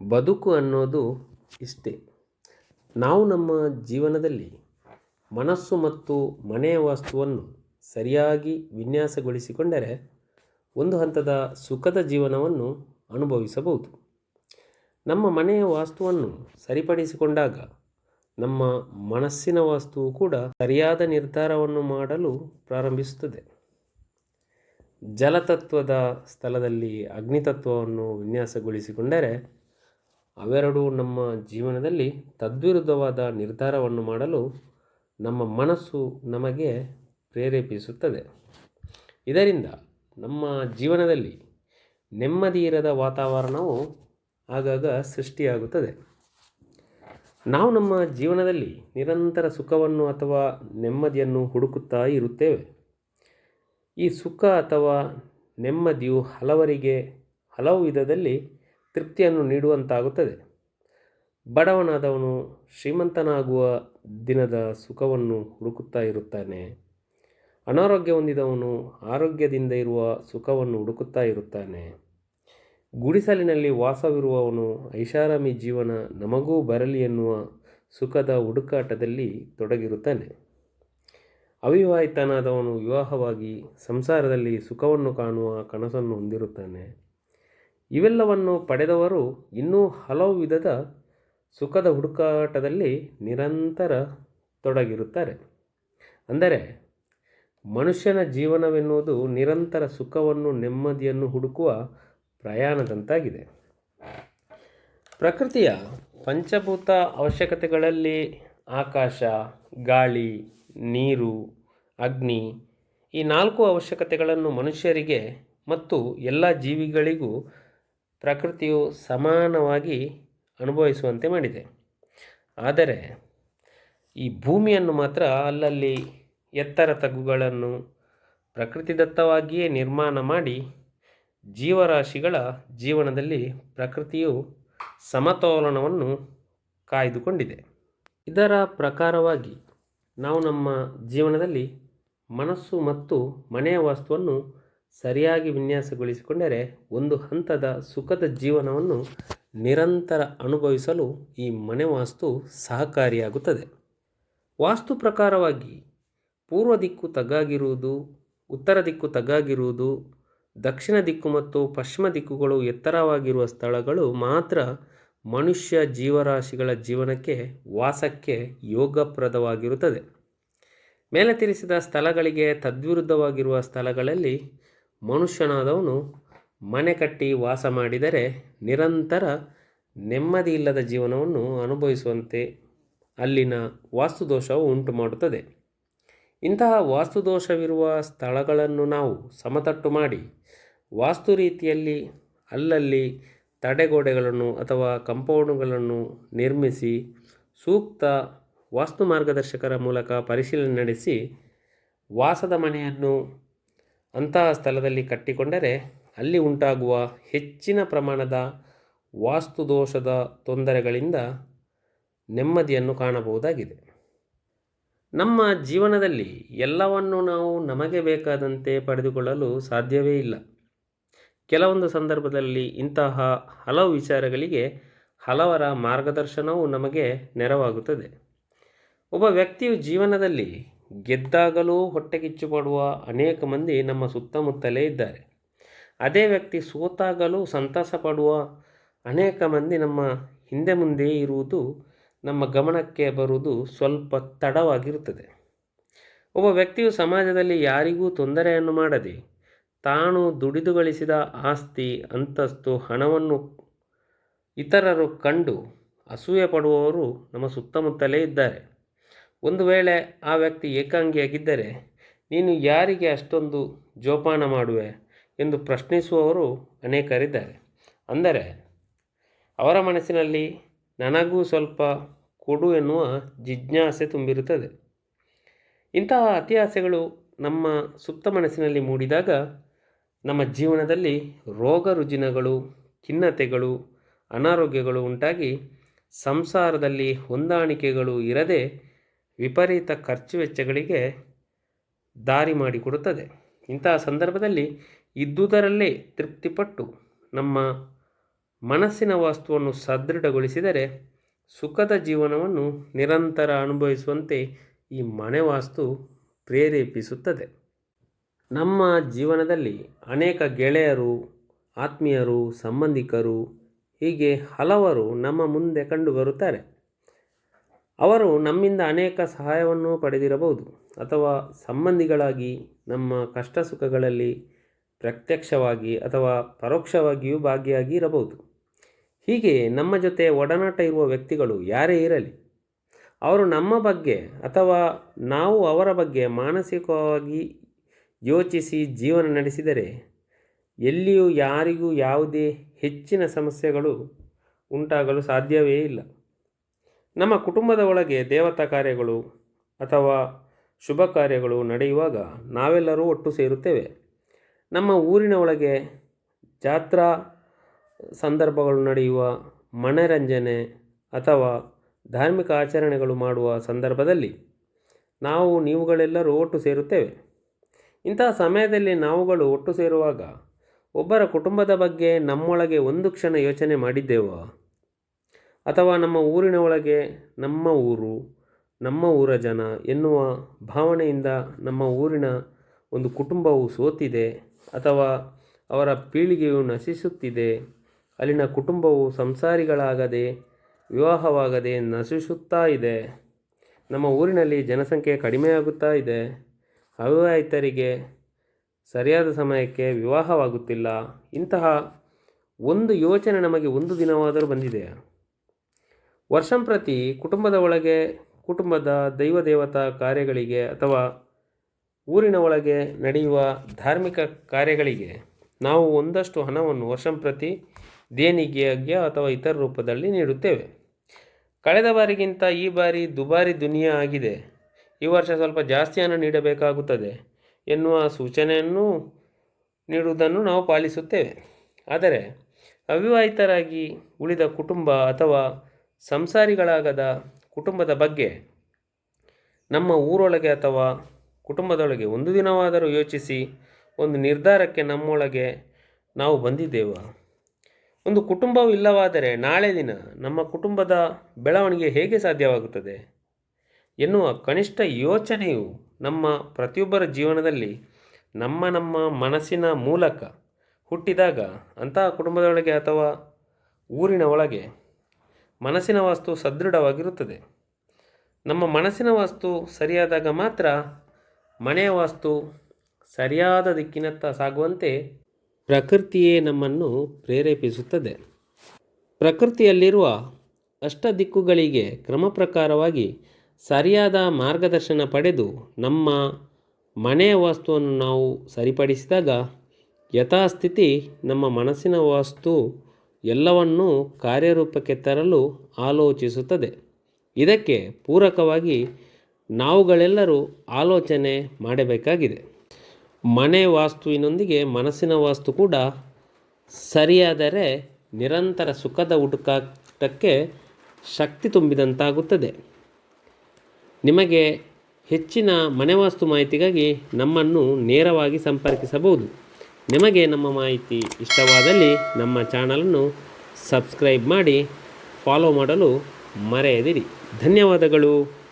ಬದುಕು ಅನ್ನೋದು ಇಷ್ಟೇ. ನಾವು ನಮ್ಮ ಜೀವನದಲ್ಲಿ ಮನಸ್ಸು ಮತ್ತು ಮನೆಯ ವಾಸ್ತುವನ್ನು ಸರಿಯಾಗಿ ವಿನ್ಯಾಸಗೊಳಿಸಿಕೊಂಡರೆ ಒಂದು ಹಂತದ ಸುಖದ ಜೀವನವನ್ನು ಅನುಭವಿಸಬಹುದು. ನಮ್ಮ ಮನೆಯ ವಾಸ್ತುವನ್ನು ಸರಿಪಡಿಸಿಕೊಂಡಾಗ ನಮ್ಮ ಮನಸ್ಸಿನ ವಾಸ್ತುವು ಕೂಡ ಸರಿಯಾದ ನಿರ್ಧಾರವನ್ನು ಮಾಡಲು ಪ್ರಾರಂಭಿಸುತ್ತದೆ. ಜಲತತ್ವದ ಸ್ಥಳದಲ್ಲಿ ಅಗ್ನಿತತ್ವವನ್ನು ವಿನ್ಯಾಸಗೊಳಿಸಿಕೊಂಡರೆ ಅವೆರಡೂ ನಮ್ಮ ಜೀವನದಲ್ಲಿ ತದ್ವಿರುದ್ಧವಾದ ನಿರ್ಧಾರವನ್ನು ಮಾಡಲು ನಮ್ಮ ಮನಸ್ಸು ನಮಗೆ ಪ್ರೇರೇಪಿಸುತ್ತದೆ. ಇದರಿಂದ ನಮ್ಮ ಜೀವನದಲ್ಲಿ ನೆಮ್ಮದಿ ಇರದ ವಾತಾವರಣವು ಆಗಾಗ ಸೃಷ್ಟಿಯಾಗುತ್ತದೆ. ನಾವು ನಮ್ಮ ಜೀವನದಲ್ಲಿ ನಿರಂತರ ಸುಖವನ್ನು ಅಥವಾ ನೆಮ್ಮದಿಯನ್ನು ಹುಡುಕುತ್ತಾ ಇರುತ್ತೇವೆ. ಈ ಸುಖ ಅಥವಾ ನೆಮ್ಮದಿಯು ಹಲವರಿಗೆ, ಹಲವು ವಿಧದಲ್ಲಿ ತೃಪ್ತಿಯನ್ನು ನೀಡುವಂತಾಗುತ್ತದೆ. ಬಡವನಾದವನು ಶ್ರೀಮಂತನಾಗುವ ದಿನದ ಸುಖವನ್ನು ಹುಡುಕುತ್ತಾ ಇರುತ್ತಾನೆ. ಅನಾರೋಗ್ಯ ಹೊಂದಿದವನು ಆರೋಗ್ಯದಿಂದ ಇರುವ ಸುಖವನ್ನು ಹುಡುಕುತ್ತಾ ಇರುತ್ತಾನೆ. ಗುಡಿಸಲಿನಲ್ಲಿ ವಾಸವಿರುವವನು ಐಷಾರಾಮಿ ಜೀವನ ನಮಗೂ ಬರಲಿ ಎನ್ನುವ ಸುಖದ ಹುಡುಕಾಟದಲ್ಲಿ ತೊಡಗಿರುತ್ತಾನೆ. ಅವಿವಾಹಿತನಾದವನು ವಿವಾಹವಾಗಿ ಸಂಸಾರದಲ್ಲಿ ಸುಖವನ್ನು ಕಾಣುವ ಕನಸನ್ನು ಹೊಂದಿರುತ್ತಾನೆ. ಇವೆಲ್ಲವನ್ನು ಪಡೆದವರು ಇನ್ನೂ ಹಲವು ವಿಧದ ಸುಖದ ಹುಡುಕಾಟದಲ್ಲಿ ನಿರಂತರ ತೊಡಗಿರುತ್ತಾರೆ. ಅಂದರೆ ಮನುಷ್ಯನ ಜೀವನವೆನ್ನುವುದು ನಿರಂತರ ಸುಖವನ್ನು, ನೆಮ್ಮದಿಯನ್ನು ಹುಡುಕುವ ಪ್ರಯಾಣದಂತಾಗಿದೆ. ಪ್ರಕೃತಿಯ ಪಂಚಭೂತ ಅವಶ್ಯಕತೆಗಳಲ್ಲಿ ಆಕಾಶ, ಗಾಳಿ, ನೀರು, ಅಗ್ನಿ ಈ ನಾಲ್ಕು ಅವಶ್ಯಕತೆಗಳನ್ನು ಮನುಷ್ಯರಿಗೆ ಮತ್ತು ಎಲ್ಲ ಜೀವಿಗಳಿಗೂ ಪ್ರಕೃತಿಯು ಸಮಾನವಾಗಿ ಅನುಭವಿಸುವಂತೆ ಮಾಡಿದೆ. ಆದರೆ ಈ ಭೂಮಿಯನ್ನು ಮಾತ್ರ ಅಲ್ಲಲ್ಲಿ ಎತ್ತರ ತಗ್ಗುಗಳನ್ನು ಪ್ರಕೃತಿದತ್ತವಾಗಿಯೇ ನಿರ್ಮಾಣ ಮಾಡಿ ಜೀವರಾಶಿಗಳ ಜೀವನದಲ್ಲಿ ಪ್ರಕೃತಿಯು ಸಮತೋಲನವನ್ನು ಕಾಯ್ದುಕೊಂಡಿದೆ. ಇದರ ಪ್ರಕಾರವಾಗಿ ನಾವು ನಮ್ಮ ಜೀವನದಲ್ಲಿ ಮನಸ್ಸು ಮತ್ತು ಮನೆಯ ವಾಸ್ತುವನ್ನು ಸರಿಯಾಗಿ ವಿನ್ಯಾಸಗೊಳಿಸಿಕೊಂಡರೆ ಒಂದು ಹಂತದ ಸುಖದ ಜೀವನವನ್ನು ನಿರಂತರ ಅನುಭವಿಸಲು ಈ ಮನೆ ವಾಸ್ತು ಸಹಕಾರಿಯಾಗುತ್ತದೆ. ವಾಸ್ತು ಪ್ರಕಾರವಾಗಿ ಪೂರ್ವ ದಿಕ್ಕು ತಗ್ಗಾಗಿರುವುದು, ಉತ್ತರ ದಿಕ್ಕು ತಗ್ಗಾಗಿರುವುದು, ದಕ್ಷಿಣ ದಿಕ್ಕು ಮತ್ತು ಪಶ್ಚಿಮ ದಿಕ್ಕುಗಳು ಎತ್ತರವಾಗಿರುವ ಸ್ಥಳಗಳು ಮಾತ್ರ ಮನುಷ್ಯ ಜೀವರಾಶಿಗಳ ಜೀವನಕ್ಕೆ ವಾಸಕ್ಕೆ ಯೋಗಪ್ರದವಾಗಿರುತ್ತದೆ. ಮೇಲೆ ತಿಳಿಸಿದ ಸ್ಥಳಗಳಿಗೆ ತದ್ವಿರುದ್ಧವಾಗಿರುವ ಸ್ಥಳಗಳಲ್ಲಿ ಮನುಷ್ಯನಾದವನು ಮನೆ ಕಟ್ಟಿ ವಾಸ ಮಾಡಿದರೆ ನಿರಂತರ ನೆಮ್ಮದಿ ಇಲ್ಲದ ಜೀವನವನ್ನು ಅನುಭವಿಸುವಂತೆ ಅಲ್ಲಿನ ವಾಸ್ತುದೋಷವು ಉಂಟು ಮಾಡುತ್ತದೆ ಇಂತಹ ವಾಸ್ತುದೋಷವಿರುವ ಸ್ಥಳಗಳನ್ನು ನಾವು ಸಮತಟ್ಟು ಮಾಡಿ ವಾಸ್ತು ರೀತಿಯಲ್ಲಿ ಅಲ್ಲಲ್ಲಿ ತಡೆಗೋಡೆಗಳನ್ನು ಅಥವಾ ಕಂಪೌಂಡ್ಗಳನ್ನು ನಿರ್ಮಿಸಿ ಸೂಕ್ತ ವಾಸ್ತು ಮಾರ್ಗದರ್ಶಕರ ಮೂಲಕ ಪರಿಶೀಲನೆ ನಡೆಸಿ ವಾಸದ ಮನೆಯನ್ನು ಅಂತಹ ಸ್ಥಳದಲ್ಲಿ ಕಟ್ಟಿಕೊಂಡರೆ ಅಲ್ಲಿ ಉಂಟಾಗುವ ಹೆಚ್ಚಿನ ಪ್ರಮಾಣದ ವಾಸ್ತುದೋಷದ ತೊಂದರೆಗಳಿಂದ ನೆಮ್ಮದಿಯನ್ನು ಕಾಣಬಹುದಾಗಿದೆ. ನಮ್ಮ ಜೀವನದಲ್ಲಿ ಎಲ್ಲವನ್ನು ನಾವು ನಮಗೆ ಬೇಕಾದಂತೆ ಪಡೆದುಕೊಳ್ಳಲು ಸಾಧ್ಯವೇ ಇಲ್ಲ. ಕೆಲವೊಂದು ಸಂದರ್ಭದಲ್ಲಿ ಇಂತಹ ಹಲವು ವಿಚಾರಗಳಿಗೆ ಹಲವರ ಮಾರ್ಗದರ್ಶನವು ನಮಗೆ ನೆರವಾಗುತ್ತದೆ. ಒಬ್ಬ ವ್ಯಕ್ತಿಯು ಜೀವನದಲ್ಲಿ ಗೆದ್ದಾಗಲೂ ಹೊಟ್ಟೆಗಿಚ್ಚು ಪಡುವ ಅನೇಕ ಮಂದಿ ನಮ್ಮ ಸುತ್ತಮುತ್ತಲೇ ಇದ್ದಾರೆ. ಅದೇ ವ್ಯಕ್ತಿ ಸೋತಾಗಲೂ ಸಂತಸ ಪಡುವ ಅನೇಕ ಮಂದಿ ನಮ್ಮ ಹಿಂದೆ ಮುಂದೆ ಇರುವುದು, ನಮ್ಮ ಗಮನಕ್ಕೆ ಬರುವುದು ಸ್ವಲ್ಪ ತಡವಾಗಿರುತ್ತದೆ. ಒಬ್ಬ ವ್ಯಕ್ತಿಯು ಸಮಾಜದಲ್ಲಿ ಯಾರಿಗೂ ತೊಂದರೆಯನ್ನು ಮಾಡದೆ, ತಾನು ದುಡಿದು ಗಳಿಸಿದ ಆಸ್ತಿ, ಅಂತಸ್ತು, ಹಣವನ್ನು ಇತರರು ಕಂಡು ಅಸೂಯೆ ಪಡುವವರು ನಮ್ಮ ಸುತ್ತಮುತ್ತಲೇ ಇದ್ದಾರೆ. ಒಂದು ವೇಳೆ ಆ ವ್ಯಕ್ತಿ ಏಕಾಂಗಿಯಾಗಿದ್ದರೆ, ನೀನು ಯಾರಿಗೆ ಅಷ್ಟೊಂದು ಜೋಪಾನ ಮಾಡುವೆ ಎಂದು ಪ್ರಶ್ನಿಸುವವರು ಅನೇಕರಿದ್ದಾರೆ. ಅಂದರೆ, ಅವರ ಮನಸ್ಸಿನಲ್ಲಿ ನನಗೂ ಸ್ವಲ್ಪ ಕೊಡು ಎನ್ನುವ ಜಿಜ್ಞಾಸೆ ತುಂಬಿರುತ್ತದೆ. ಇಂತಹ ಅತಿಯಾಸೆಗಳು ನಮ್ಮ ಸುಪ್ತ ಮನಸ್ಸಿನಲ್ಲಿ ಮೂಡಿದಾಗ, ನಮ್ಮ ಜೀವನದಲ್ಲಿ ರೋಗ ರುಜಿನಗಳು, ಖಿನ್ನತೆಗಳು, ಅನಾರೋಗ್ಯಗಳು ಉಂಟಾಗಿ, ಸಂಸಾರದಲ್ಲಿ ಹೊಂದಾಣಿಕೆಗಳು ಇರದೆ ವಿಪರೀತ ಖರ್ಚು ವೆಚ್ಚಗಳಿಗೆ ದಾರಿ ಮಾಡಿಕೊಡುತ್ತದೆ. ಇಂತಹ ಸಂದರ್ಭದಲ್ಲಿ ಇದ್ದುದರಲ್ಲೇ ತೃಪ್ತಿಪಟ್ಟು ನಮ್ಮ ಮನಸ್ಸಿನ ವಾಸ್ತುವನ್ನು ಸದೃಢಗೊಳಿಸಿದರೆ ಸುಖದ ಜೀವನವನ್ನು ನಿರಂತರ ಅನುಭವಿಸುವಂತೆ ಈ ಮನೆ ವಾಸ್ತು ಪ್ರೇರೇಪಿಸುತ್ತದೆ. ನಮ್ಮ ಜೀವನದಲ್ಲಿ ಅನೇಕ ಗೆಳೆಯರು, ಆತ್ಮೀಯರು, ಸಂಬಂಧಿಕರು, ಹೀಗೆ ಹಲವರು ನಮ್ಮ ಮುಂದೆ ಕಂಡುಬರುತ್ತಾರೆ ಅವರು ನಮ್ಮಿಂದ ಅನೇಕ ಸಹಾಯವನ್ನು ಪಡೆದಿರಬಹುದು. ಅಥವಾ ಸಂಬಂಧಿಗಳಾಗಿ ನಮ್ಮ ಕಷ್ಟ ಸುಖಗಳಲ್ಲಿ ಪ್ರತ್ಯಕ್ಷವಾಗಿ ಅಥವಾ ಪರೋಕ್ಷವಾಗಿಯೂ ಭಾಗಿಯಾಗಿ ಇರಬಹುದು ಹೀಗೆ ನಮ್ಮ ಜೊತೆ ಒಡನಾಟ ಇರುವ ವ್ಯಕ್ತಿಗಳು ಯಾರೇ ಇರಲಿ, ಅವರು ನಮ್ಮ ಬಗ್ಗೆ ಅಥವಾ ನಾವು ಅವರ ಬಗ್ಗೆ ಮಾನಸಿಕವಾಗಿ ಯೋಚಿಸಿ ಜೀವನ ನಡೆಸಿದರೆ ಎಲ್ಲಿಯೂ ಯಾರಿಗೂ ಯಾವುದೇ ಹೆಚ್ಚಿನ ಸಮಸ್ಯೆಗಳು ಉಂಟಾಗಲು ಸಾಧ್ಯವೇ ಇಲ್ಲ. ನಮ್ಮ ಕುಟುಂಬದ ಒಳಗೆ ದೇವತಾ ಕಾರ್ಯಗಳು ಅಥವಾ ಶುಭ ಕಾರ್ಯಗಳು ನಡೆಯುವಾಗ ನಾವೆಲ್ಲರೂ ಒಟ್ಟು ಸೇರುತ್ತೇವೆ. ನಮ್ಮ ಊರಿನ ಒಳಗೆ ಜಾತ್ರಾ ಸಂದರ್ಭಗಳು ನಡೆಯುವ ಮನರಂಜನೆ ಅಥವಾ ಧಾರ್ಮಿಕ ಆಚರಣೆಗಳು ಮಾಡುವ ಸಂದರ್ಭದಲ್ಲಿ ನಾವು ನೀವುಗಳೆಲ್ಲರೂ ಒಟ್ಟು ಸೇರುತ್ತೇವೆ. ಇಂತಹ ಸಮಯದಲ್ಲಿ ನಾವುಗಳು ಒಟ್ಟು ಸೇರುವಾಗ ಒಬ್ಬರ ಕುಟುಂಬದ ಬಗ್ಗೆ ನಮ್ಮೊಳಗೆ ಒಂದು ಕ್ಷಣ ಯೋಚನೆ ಮಾಡಿದ್ದೇವಾ ಅಥವಾ ನಮ್ಮ ಊರಿನ ಒಳಗೆ ನಮ್ಮ ಊರು, ನಮ್ಮ ಊರ ಜನ ಎನ್ನುವ ಭಾವನೆಯಿಂದ ನಮ್ಮ ಊರಿನ ಒಂದು ಕುಟುಂಬವು ಸೋತಿದೆ ಅಥವಾ ಅವರ ಪೀಳಿಗೆಯು ನಶಿಸುತ್ತಿದೆ, ಅಲ್ಲಿನ ಕುಟುಂಬವು ಸಂಸಾರಿಗಳಾಗದೆ, ವಿವಾಹವಾಗದೆ ನಶಿಸುತ್ತಾ ಇದೆ. ನಮ್ಮ ಊರಿನಲ್ಲಿ ಜನಸಂಖ್ಯೆ ಕಡಿಮೆಯಾಗುತ್ತಾ ಇದೆ. ಅವಿವಾಹಿತರಿಗೆ ಸರಿಯಾದ ಸಮಯಕ್ಕೆ ವಿವಾಹವಾಗುತ್ತಿಲ್ಲ. ಇಂತಹ ಒಂದು ಯೋಚನೆ ನಮಗೆ ಒಂದು ದಿನವಾದರೂ ಬಂದಿದೆಯಾ? ವರ್ಷಂಪ್ರತಿ ಕುಟುಂಬದ ಒಳಗೆ, ಕುಟುಂಬದ ದೈವ ದೇವತಾ ಕಾರ್ಯಗಳಿಗೆ ಅಥವಾ ಊರಿನ ಒಳಗೆ ನಡೆಯುವ ಧಾರ್ಮಿಕ ಕಾರ್ಯಗಳಿಗೆ ನಾವು ಒಂದಷ್ಟು ಹಣವನ್ನು ವರ್ಷಂಪ್ರತಿ ದೇಣಿಗೆಯಾಗಿ ಅಥವಾ ಇತರ ರೂಪದಲ್ಲಿ ನೀಡುತ್ತೇವೆ. ಕಳೆದ ಬಾರಿಗಿಂತ ಈ ಬಾರಿ ದುಬಾರಿ ದುನಿಯಾ ಆಗಿದೆ. ಈ ವರ್ಷ ಸ್ವಲ್ಪ ಜಾಸ್ತಿ ಹಣ ನೀಡಬೇಕಾಗುತ್ತದೆ ಎನ್ನುವ ಸೂಚನೆಯನ್ನು ನೀಡುವುದನ್ನು ನಾವು ಪಾಲಿಸುತ್ತೇವೆ. ಆದರೆ, ಅವಿವಾಹಿತರಾಗಿ ಉಳಿದ ಕುಟುಂಬ ಅಥವಾ ಸಂಸಾರಿಗಳಾಗದ ಕುಟುಂಬದ ಬಗ್ಗೆ ನಮ್ಮ ಊರೊಳಗೆ ಅಥವಾ ಕುಟುಂಬದೊಳಗೆ ಒಂದು ದಿನವಾದರೂ ಯೋಚಿಸಿ ಒಂದು ನಿರ್ಧಾರಕ್ಕೆ ನಮ್ಮೊಳಗೆ ನಾವು ಬಂದಿದ್ದೇವೆ. ಒಂದು ಕುಟುಂಬವು ಇಲ್ಲವಾದರೆ ನಾಳೆ ದಿನ ನಮ್ಮ ಕುಟುಂಬದ ಬೆಳವಣಿಗೆ ಹೇಗೆ ಸಾಧ್ಯವಾಗುತ್ತದೆ? ಎನ್ನುವ ಕನಿಷ್ಠ ಯೋಚನೆಯು ನಮ್ಮ ಪ್ರತಿಯೊಬ್ಬರ ಜೀವನದಲ್ಲಿ ನಮ್ಮ ನಮ್ಮ ಮನಸ್ಸಿನ ಮೂಲಕ ಹುಟ್ಟಿದಾಗ ಅಂತಹ ಕುಟುಂಬದೊಳಗೆ ಅಥವಾ ಊರಿನ ಒಳಗೆ ಮನಸ್ಸಿನ ವಾಸ್ತು ಸದೃಢವಾಗಿರುತ್ತದೆ. ನಮ್ಮ ಮನಸ್ಸಿನ ವಾಸ್ತು ಸರಿಯಾದಾಗ ಮಾತ್ರ ಮನೆಯ ವಾಸ್ತು ಸರಿಯಾದ ದಿಕ್ಕಿನತ್ತ ಸಾಗುವಂತೆ ಪ್ರಕೃತಿಯೇ ನಮ್ಮನ್ನು ಪ್ರೇರೇಪಿಸುತ್ತದೆ. ಪ್ರಕೃತಿಯಲ್ಲಿರುವ ಅಷ್ಟ ದಿಕ್ಕುಗಳಿಗೆ ಕ್ರಮ ಪ್ರಕಾರವಾಗಿ ಸರಿಯಾದ ಮಾರ್ಗದರ್ಶನ ಪಡೆದು ನಮ್ಮ ಮನೆಯ ವಾಸ್ತುವನ್ನು ನಾವು ಸರಿಪಡಿಸಿದಾಗ ಯಥಾಸ್ಥಿತಿ ನಮ್ಮ ಮನಸ್ಸಿನ ವಾಸ್ತು ಎಲ್ಲವನ್ನೂ ಕಾರ್ಯರೂಪಕ್ಕೆ ತರಲು ಆಲೋಚಿಸುತ್ತದೆ. ಇದಕ್ಕೆ ಪೂರಕವಾಗಿ ನಾವುಗಳೆಲ್ಲರೂ ಆಲೋಚನೆ ಮಾಡಬೇಕಾಗಿದೆ. ಮನೆ ವಾಸ್ತುವಿನೊಂದಿಗೆ ಮನಸ್ಸಿನ ವಾಸ್ತು ಕೂಡ ಸರಿಯಾದರೆ ನಿರಂತರ ಸುಖದ ಹುಡುಕಾಟಕ್ಕೆ ಶಕ್ತಿ ತುಂಬಿದಂತಾಗುತ್ತದೆ. ನಿಮಗೆ ಹೆಚ್ಚಿನ ಮನೆ ವಾಸ್ತು ಮಾಹಿತಿಗಾಗಿ ನಮ್ಮನ್ನು ನೇರವಾಗಿ ಸಂಪರ್ಕಿಸಬಹುದು. ನಿಮಗೆ ನಮ್ಮ ಮಾಹಿತಿ ಇಷ್ಟವಾದಲ್ಲಿ ನಮ್ಮ ಚಾನಲನ್ನು ಸಬ್ಸ್ಕ್ರೈಬ್ ಮಾಡಿ ಫಾಲೋ ಮಾಡಲು ಮರೆಯದಿರಿ. ಧನ್ಯವಾದಗಳು.